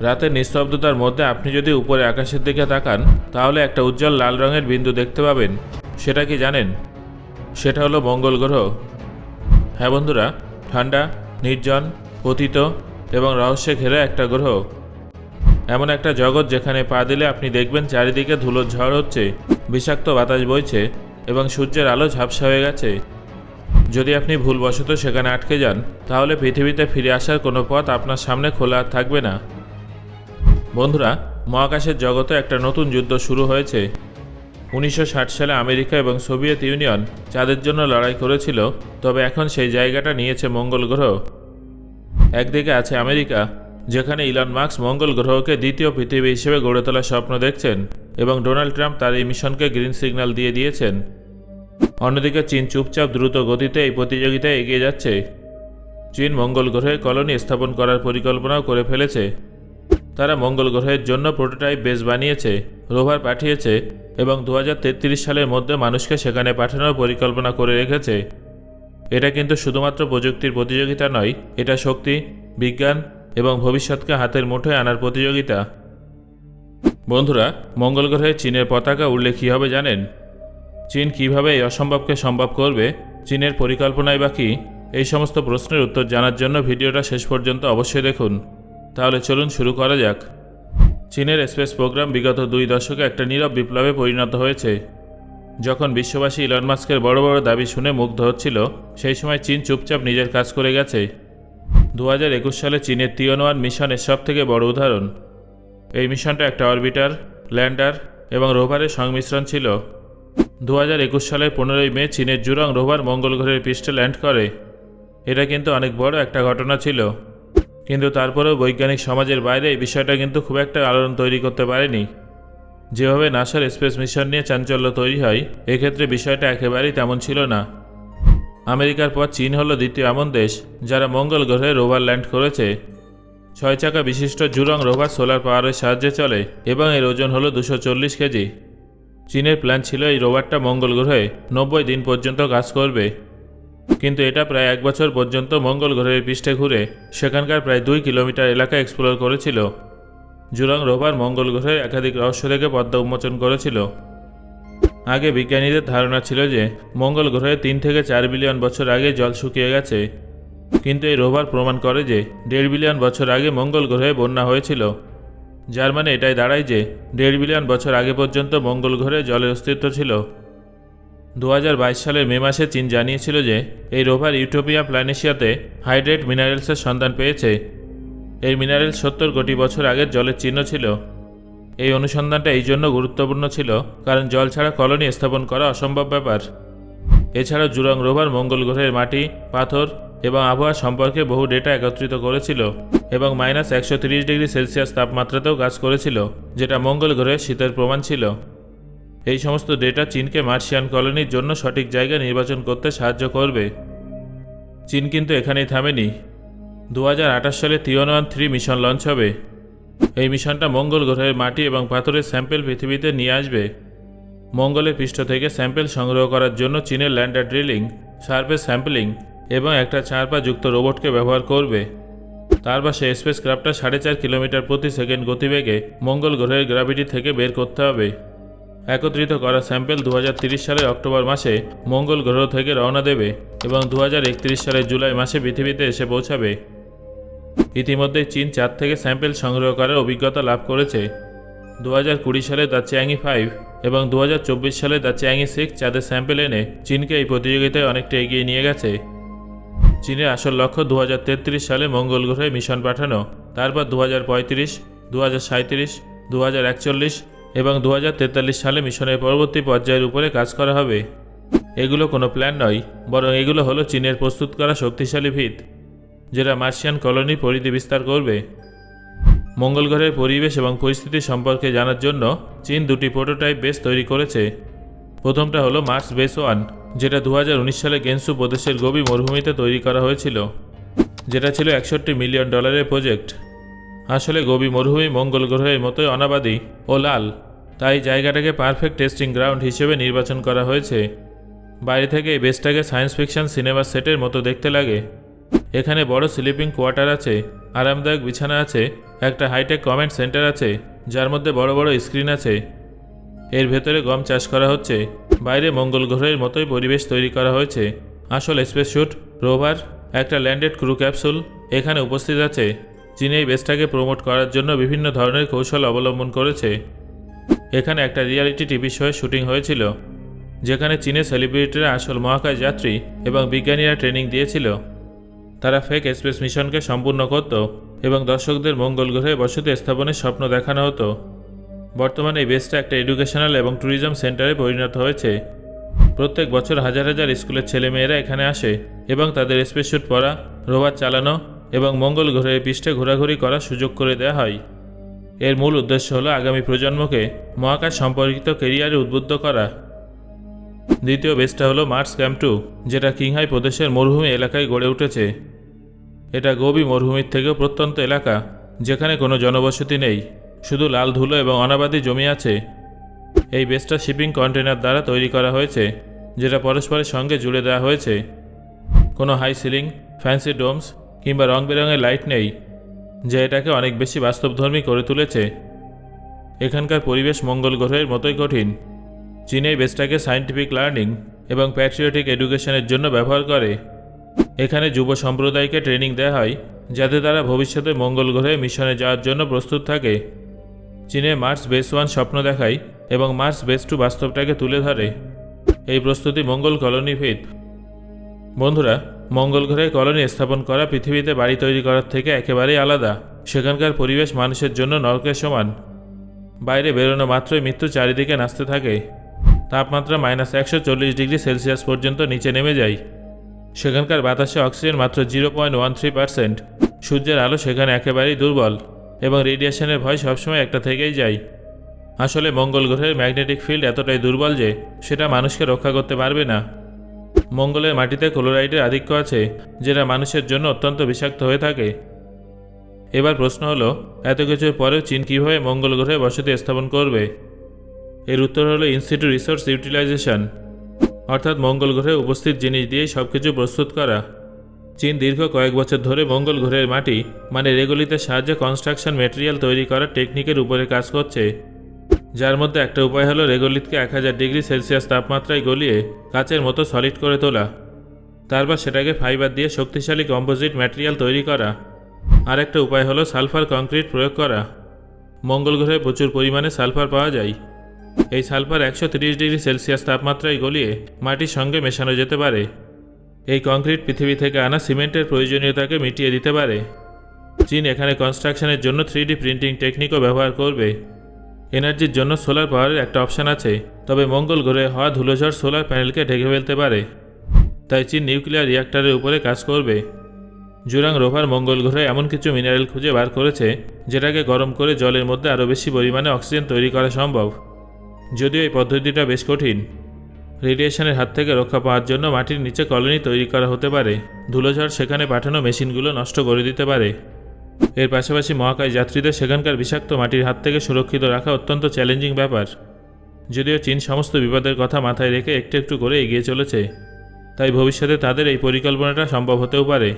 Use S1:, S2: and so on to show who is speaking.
S1: রাতের নিস্তব্ধতার মধ্যে আপনি যদি উপরে আকাশের দিকে তাকান, তাহলে একটা উজ্জ্বল লাল রঙের বিন্দু দেখতে পাবেন। সেটা কি জানেন? সেটা হলো মঙ্গল গ্রহ। হ্যাঁ বন্ধুরা, ঠান্ডা, নির্জন, পতিত এবং রহস্যে ঘেরা একটা গ্রহ। এমন একটা জগৎ যেখানে পা দিলে আপনি দেখবেন চারিদিকে ধুলোর ঝড় হচ্ছে, বিষাক্ত বাতাস বইছে এবং সূর্যের আলো ঝাপসা হয়ে গেছে। যদি আপনি ভুলবশত সেখানে আটকে যান, তাহলে পৃথিবীতে ফিরে আসার কোনো পথ আপনার সামনে খোলা থাকবে না। বন্ধুরা, মহাকাশের জগতে একটা নতুন যুদ্ধ শুরু হয়েছে। উনিশশো ষাট সালে আমেরিকা এবং সোভিয়েত ইউনিয়ন চাঁদের জন্য লড়াই করেছিল, তবে এখন সেই জায়গাটা নিয়েছে মঙ্গল গ্রহ। একদিকে আছে আমেরিকা, যেখানে ইলন মার্কস মঙ্গল গ্রহকে দ্বিতীয় পৃথিবী হিসেবে গড়ে তোলার স্বপ্ন দেখছেন এবং ডোনাল্ড ট্রাম্প তার এই মিশনকে গ্রিন সিগন্যাল দিয়ে দিয়েছেন। অন্যদিকে চীন চুপচাপ দ্রুত গতিতে এই প্রতিযোগিতায় এগিয়ে যাচ্ছে। চীন মঙ্গল গ্রহে কলোনি স্থাপন করার পরিকল্পনাও করে ফেলেছে। তারা মঙ্গল গ্রহের জন্য প্রোটোটাইপ বেস বানিয়েছে রোভার পাঠিয়েছে এবং দু হাজার তেত্রিশ সালের মধ্যে মানুষকে সেখানে পাঠানোর পরিকল্পনা করে রেখেছে। এটা কিন্তু শুধুমাত্র প্রযুক্তির প্রতিযোগিতা নয়, এটা শক্তি, বিজ্ঞান এবং ভবিষ্যৎকে হাতের মুঠোয় আনার প্রতিযোগিতা। বন্ধুরা, মঙ্গল গ্রহে চীনের পতাকা উঠলে কী হবে জানেন? চীন কীভাবে এই অসম্ভবকে সম্ভব করবে, চীনের পরিকল্পনায় বা কী? এই সমস্ত প্রশ্নের উত্তর জানার জন্য ভিডিওটা শেষ পর্যন্ত অবশ্যই দেখুন। তাহলে চলুন শুরু করা যাক। চীনের স্পেস প্রোগ্রাম বিগত দুই দশকে একটা নীরব বিপ্লবে পরিণত হয়েছে। যখন বিশ্ববাসী ইলন মাস্কের বড় বড় দাবি শুনে মুগ্ধ হচ্ছিল, সেই সময় চীন চুপচাপ নিজের কাজ করে গেছে। দু একুশ সালে চীনের তিয়নোয়ান মিশনের সব থেকে বড় উদাহরণ। এই মিশনটা একটা অরবিটার, ল্যান্ডার এবং রোভারের সংমিশ্রণ ছিল। দু হাজার একুশ সালের পনেরোই মে চীনের জুরং রোভার মঙ্গল গ্রহের পৃষ্ঠে ল্যান্ড করে। এটা কিন্তু অনেক বড় একটা ঘটনা ছিল। কিন্তু তারপরেও বৈজ্ঞানিক সমাজের বাইরে এই বিষয়টা কিন্তু খুব একটা আলোড়ন তৈরি করতে পারেনি। যেভাবে নাসার স্পেস মিশন নিয়ে চাঞ্চল্য তৈরি হয়, এক্ষেত্রে বিষয়টা একেবারেই তেমন ছিল না। আমেরিকার পর চীন হলো দ্বিতীয় এমন দেশ, যারা মঙ্গল গ্রহে রোভার ল্যান্ড করেছে। ছয় চাকা বিশিষ্ট জুরং রোভার সোলার পাওয়ারের সাহায্যে চলে, এবং এর ওজন হলো দুশো চল্লিশ কেজি। চীনের প্ল্যান ছিল এই রোভারটা মঙ্গল গ্রহে নব্বই দিন পর্যন্ত কাজ করবে। কিন্তু এটা প্রায় এক বছর পর্যন্ত মঙ্গল গ্রহের পৃষ্ঠে ঘুরে সেখানকার প্রায় দুই কিলোমিটার এলাকা এক্সপ্লোর করেছিল। জুলং রোভার মঙ্গল গ্রহের একাধিক রহস্য থেকে পদ্মা উন্মোচন করেছিল। আগে বিজ্ঞানীদের ধারণা ছিল যে মঙ্গল গ্রহে তিন থেকে চার বিলিয়ন বছর আগে জল শুকিয়ে গেছে। কিন্তু এই রোভার প্রমাণ করে যে দেড় বিলিয়ন বছর আগে মঙ্গল গ্রহে বন্যা হয়েছিল। যার মানে এটাই দাঁড়ায় যে দেড় বিলিয়ন বছর আগে পর্যন্ত মঙ্গল গ্রহে জলের অস্তিত্ব ছিল। দু হাজার বাইশ সালের মে মাসে চীন জানিয়েছিল যে এই রোভার ইউটোপিয়া প্ল্যানেশিয়াতে হাইড্রেট মিনারেলসের সন্ধান পেয়েছে। এই মিনারেল সত্তর কোটি বছর আগের জলের চিহ্ন ছিল। এই অনুসন্ধানটা এই জন্য গুরুত্বপূর্ণ ছিল, কারণ জল ছাড়া কলোনি স্থাপন করা অসম্ভব ব্যাপার। এছাড়াও জুরং রোভার মঙ্গল গ্রহের মাটি, পাথর এবং আবহাওয়া সম্পর্কে বহু ডেটা একত্রিত করেছিল এবং মাইনাস একশো ডিগ্রি সেলসিয়াস তাপমাত্রাতেও কাজ করেছিল, যেটা মঙ্গল গ্রহের শীতের প্রমাণ ছিল। এই সমস্ত ডেটা চীনকে মার্শিয়ান কলোনির জন্য সঠিক জায়গা নির্বাচন করতে সাহায্য করবে। চীন কিন্তু এখানেই থামেনি। দু হাজার আঠাশ সালে তিওয়ান থ্রি মিশন লঞ্চ হবে। এই মিশনটা মঙ্গল গ্রহের মাটি এবং পাথরের স্যাম্পেল পৃথিবীতে নিয়ে আসবে। মঙ্গলের পৃষ্ঠ থেকে স্যাম্পেল সংগ্রহ করার জন্য চীনের ল্যান্ডার ড্রিলিং, সার্ফেস স্যাম্পলিং এবং একটা চার পা যুক্ত রোবটকে ব্যবহার করবে। তার পাশে স্পেস ক্রাফটটা সাড়ে চার কিলোমিটার প্রতি সেকেন্ড গতিবেগে মঙ্গল গ্রহের গ্র্যাভিটি থেকে বের করতে হবে। একত্রিত করা স্যাম্পেল দু সালের অক্টোবর মাসে মঙ্গল গ্রহ থেকে রওনা দেবে এবং দু হাজার একত্রিশ সালের জুলাই মাসে পৃথিবীতে এসে পৌঁছাবে। ইতিমধ্যে চীন চাঁদ থেকে স্যাম্পেল সংগ্রহ করার অভিজ্ঞতা লাভ করেছে। দু কুড়ি সালে দ্য চ্যাংই ফাইভ এবং দু হাজার চব্বিশ সালে দ্য চ্যাংই সিক্স চাঁদের স্যাম্পেল এনে চীনকে এই প্রতিযোগিতায় অনেকটা এগিয়ে নিয়ে গেছে। চীনের আসল লক্ষ্য দু হাজার তেত্রিশ সালে মঙ্গল গ্রহে মিশন পাঠানো, তারপর দু হাজার পঁয়ত্রিশ দু হাজার সাঁত্রিশ দু হাজার একচল্লিশ এবং দু হাজার তেতাল্লিশ সালে মিশনের পরবর্তী পর্যায়ের উপরে কাজ করা হবে। এগুলো কোনো প্ল্যান নয়, বরং এগুলো হলো চীনের প্রস্তুত করা শক্তিশালী ভিত, যেটা মার্শিয়ান কলোনির পরিধি বিস্তার করবে। মঙ্গল গ্রহের পরিবেশ এবং পরিস্থিতি সম্পর্কে জানার জন্য চীন দুটি প্রোটোটাইপ বেস তৈরি করেছে। প্রথমটা হলো মার্স বেস ওয়ান, যেটা দু হাজার উনিশ সালে গেনসু প্রদেশের গভীর মরুভূমিতে তৈরি করা হয়েছিল, যেটা ছিল একষট্টি মিলিয়ন ডলারের প্রজেক্ট। আসলে গবি মরুভূমি মঙ্গল গ্রহের মতোই অনাবাদী ও লাল। তাই জায়গাটাকে পারফেক্ট টেস্টিং গ্রাউন্ড হিসেবে নির্বাচন করা হয়েছে। বাইরে থেকে এই বেসটাকে সায়েন্স ফিকশন সিনেমা সেটের মতো দেখতে লাগে। এখানে বড় স্লিপিং কোয়ার্টার আছে, আরামদায়ক বিছানা আছে, একটা হাইটেক কমেন্ট সেন্টার আছে, যার মধ্যে বড় বড় স্ক্রিন আছে। এর ভেতরে গম চাষ করা হচ্ছে, বাইরে মঙ্গল গ্রহের মতোই পরিবেশ তৈরি করা হয়েছে। আসল স্পেস শ্যুট রোভার একটা ল্যান্ডেড ক্রু ক্যাপসুল এখানে উপস্থিত আছে। চীন এই বেসটাকে প্রমোট করার জন্য বিভিন্ন ধরনের কৌশল অবলম্বন করেছে। এখানে একটা রিয়ালিটি টিভি শোয়ের শুটিং হয়েছিল, যেখানে চীনের সেলিব্রিটিরা আসল মহাকাশ যাত্রী এবং বিজ্ঞানীরা ট্রেনিং দিয়েছিল। তারা ফেক স্পেস মিশনকে সম্পূর্ণ করত এবং দর্শকদের মঙ্গল গ্রহে বসতি স্থাপনের স্বপ্ন দেখানো হতো। বর্তমানে এই বেসটা একটা এডুকেশনাল এবং ট্যুরিজম সেন্টারে পরিণত হয়েছে। প্রত্যেক বছর হাজার হাজার স্কুলের ছেলেমেয়েরা এখানে আসে এবং তাদের স্পেস শ্যুট পরা, রোভার চালানো এবং মঙ্গল গ্রহের পৃষ্ঠে ঘোরাঘুরি করার সুযোগ করে দেওয়া হয়। এর মূল উদ্দেশ্য হলো আগামী প্রজন্মকে মহাকাশ সম্পর্কিত কেরিয়ারে উদ্বুদ্ধ করা। দ্বিতীয় বেসটা হলো মার্স ক্যাম্প টু, যেটা কিংহাই প্রদেশের মরুভূমি এলাকায় গড়ে উঠেছে। এটা গোবি মরুভূমির থেকেও প্রত্যন্ত এলাকা, যেখানে কোনো জনবসতি নেই, শুধু লাল ধুলো এবং অনাবাদী জমি আছে। এই বেসটা শিপিং কন্টেনার দ্বারা তৈরি করা হয়েছে, যেটা পরস্পরের সঙ্গে জুড়ে দেওয়া হয়েছে। কোনো হাই সিলিং, ফ্যান্সি ডোমস কিংবা রং বেরঙের লাইট নেই, যা এটাকে অনেক বেশি বাস্তবধর্মী করে তুলেছে। এখানকার পরিবেশ মঙ্গল গ্রহের মতোই কঠিন। চীন বেসটাকে সায়েন্টিফিক লার্নিং এবং প্যাট্রিয়টিক এডুকেশনের জন্য ব্যবহার করে। এখানে যুব সম্প্রদায়কে ট্রেনিং দেওয়া হয়, যাতে তারা ভবিষ্যতে মঙ্গল গ্রহে মিশনে যাওয়ার জন্য প্রস্তুত থাকে। চীনে মার্স বেস ওয়ান স্বপ্ন দেখায় এবং মার্স বেস টু বাস্তবটাকে তুলে ধরে। এই প্রস্তুতি মঙ্গল কলোনি ভিত বন্ধুরা মঙ্গল গ্রহে কলোনি স্থাপন করা, পৃথিবীতে বাড়ি তৈরি করার থেকে একেবারেই আলাদা। সেখানকার পরিবেশ মানুষের জন্য নরকের সমান। বাইরে বেরোনো মাত্রই মৃত্যু চারিদিকে নাচতে থাকে। তাপমাত্রা মাইনাস একশো চল্লিশ ডিগ্রি সেলসিয়াস পর্যন্ত নিচে নেমে যায়। সেখানকার বাতাসে অক্সিজেন মাত্র zero point one three percent. সূর্যের আলো সেখানে একেবারেই দুর্বল এবং রেডিয়েশনের ভয় সবসময় একটা থেকেই যায়। আসলে মঙ্গল গ্রহের ম্যাগনেটিক ফিল্ড এতটাই দুর্বল যে সেটা মানুষকে রক্ষা করতে পারবে না। মঙ্গলের মাটিতে ক্লোরাইডের আধিক্য আছে, যেটা মানুষের জন্য অত্যন্ত বিষাক্ত হয়ে থাকে। এবার প্রশ্ন হলো, এত কিছুর পরেও চীন কীভাবে মঙ্গল গ্রহে বসতি স্থাপন করবে? এর উত্তর হলো ইনস্টিটিউট রিসোর্স ইউটিলাইজেশন, অর্থাৎ মঙ্গল গ্রহে উপস্থিত জিনিস দিয়েই সব কিছু প্রস্তুত করা। চীন দীর্ঘ কয়েক বছর ধরে মঙ্গল গ্রহের মাটি মানে রেগুলিতে সাহায্যে কনস্ট্রাকশন মেটেরিয়াল তৈরি করার টেকনিকের উপরে কাজ করছে। যার মধ্যে একটা উপায় হলো রেগোলিতকে এক হাজার ডিগ্রি সেলসিয়াস তাপমাত্রায় গলিয়ে কাচের মতো সলিড করে তোলা। তারপর সেটাকে ফাইবার দিয়ে শক্তিশালী কম্পোজিট ম্যাটেরিয়াল তৈরি করা। আর একটা উপায় হলো সালফার কংক্রিট প্রয়োগ করা। মঙ্গল গ্রহে প্রচুর পরিমাণে সালফার পাওয়া যায়। এই সালফার একশো তিরিশ ডিগ্রি সেলসিয়াস তাপমাত্রায় গলিয়ে মাটির সঙ্গে মেশানো যেতে পারে। এই কংক্রিট পৃথিবী থেকে আনা সিমেন্টের প্রয়োজনীয়তাকে মিটিয়ে দিতে পারে। চীন এখানে কনস্ট্রাকশনের জন্য থ্রি ডি প্রিন্টিং টেকনিকও ব্যবহার করবে। এনার্জির জন্য সোলার পাওয়ারের একটা অপশান আছে, তবে মঙ্গল গ্রহে হওয়া ধুলোঝড় সোলার প্যানেলকে ঢেকে ফেলতে পারে। তাই চীন নিউক্লিয়ার রিয়াক্টরের উপরে কাজ করবে। জুরাং রোভার মঙ্গল গ্রহে এমন কিছু মিনারেল খুঁজে বার করেছে, যেটাকে গরম করে জলের মধ্যে আরও বেশি পরিমাণে অক্সিজেন তৈরি করা সম্ভব। যদিও এই পদ্ধতিটা বেশ কঠিন। রেডিয়েশনের হাত থেকে রক্ষা পাওয়ার জন্য মাটির নিচে কলোনি তৈরি করা হতে পারে। ধুলোঝড় সেখানে পাঠানো মেশিনগুলো নষ্ট করে দিতে পারে। এর পাশাপাশি মহাকাশ যাত্রীদের সেখানকার বিষাক্ত মাটির হাত থেকে সুরক্ষিত রাখা অত্যন্ত চ্যালেঞ্জিং ব্যাপার। যদিও চীন সমস্ত বিপদের কথা মাথায় রেখে একটু একটু করে এগিয়ে চলেছে, তাই ভবিষ্যতে তাদের এই পরিকল্পনাটা সম্ভব হতেও পারে।